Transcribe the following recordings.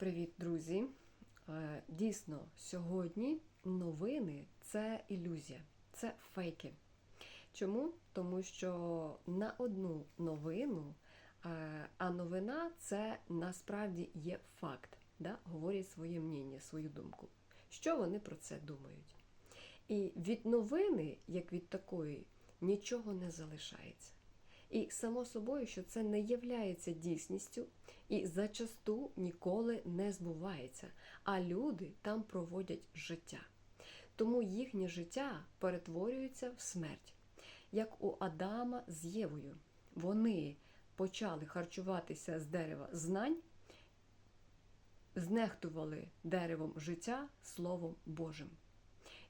Привіт, друзі! Е, Дійсно, сьогодні новини це ілюзія, це фейки. Чому? Тому що на одну новину, е, а новина це насправді є факт, да? говорять своє мнення, свою думку. Що вони про це думають? І від новини, як від такої, нічого не залишається. І само собою, що це не являється дійсністю і зачасту ніколи не збувається, а люди там проводять життя. Тому їхнє життя перетворюється в смерть. Як у Адама з Євою. Вони почали харчуватися з дерева знань, знехтували деревом життя Словом Божим.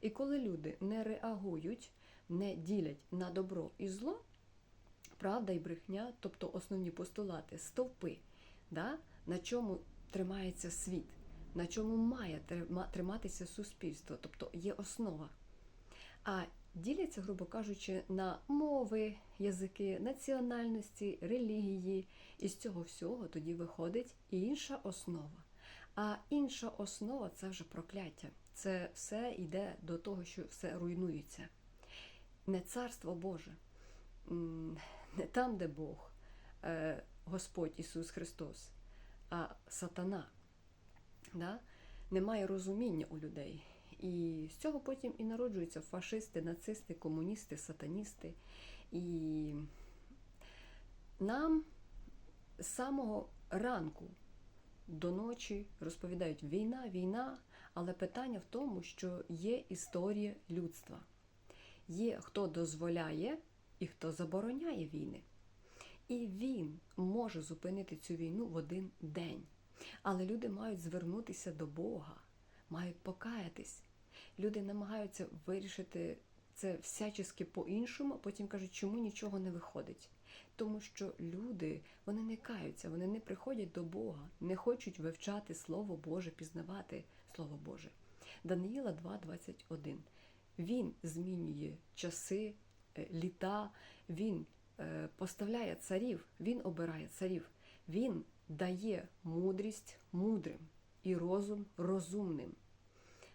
І коли люди не реагують, не ділять на добро і зло, правда і брехня, тобто основні постулати, стовпи, да, на чому тримається світ, на чому має триматися суспільство, тобто є основа. А діляться, грубо кажучи, на мови, язики, національності, релігії. І з цього всього тоді виходить інша основа. А інша основа це вже прокляття. Це все йде до того, що все руйнується. Не царство Боже, не там, де Бог, е, Господь Ісус Христос, а сатана. Да? Немає розуміння у людей. І з цього потім і народжуються фашисти, нацисти, комуністи, сатаністи. І нам з самого ранку до ночі розповідають війна, війна, але питання в тому, що є історія людства. Є хто дозволяє і хто забороняє війни. І він може зупинити цю війну в один день. Але люди мають звернутися до Бога, мають покаятись. Люди намагаються вирішити це всячески по-іншому, а потім кажуть, чому нічого не виходить. Тому що люди вони не каються, вони не приходять до Бога, не хочуть вивчати Слово Боже, пізнавати Слово Боже. Даниїла 2,21. Він змінює часи, літа, він поставляє царів, він обирає царів, він дає мудрість мудрим і розум розумним.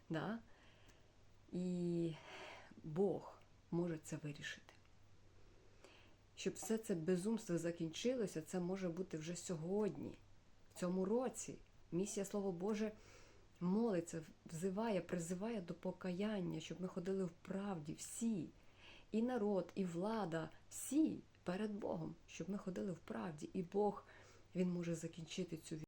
Да? І Бог може це вирішити. Щоб все це безумство закінчилося, це може бути вже сьогодні, в цьому році. Місія Слово Боже молиться, взиває, призиває до покаяння, щоб ми ходили в правді всі, і народ, і влада, всі перед Богом, щоб ми ходили в правді, і Бог Він може закінчити цю війну.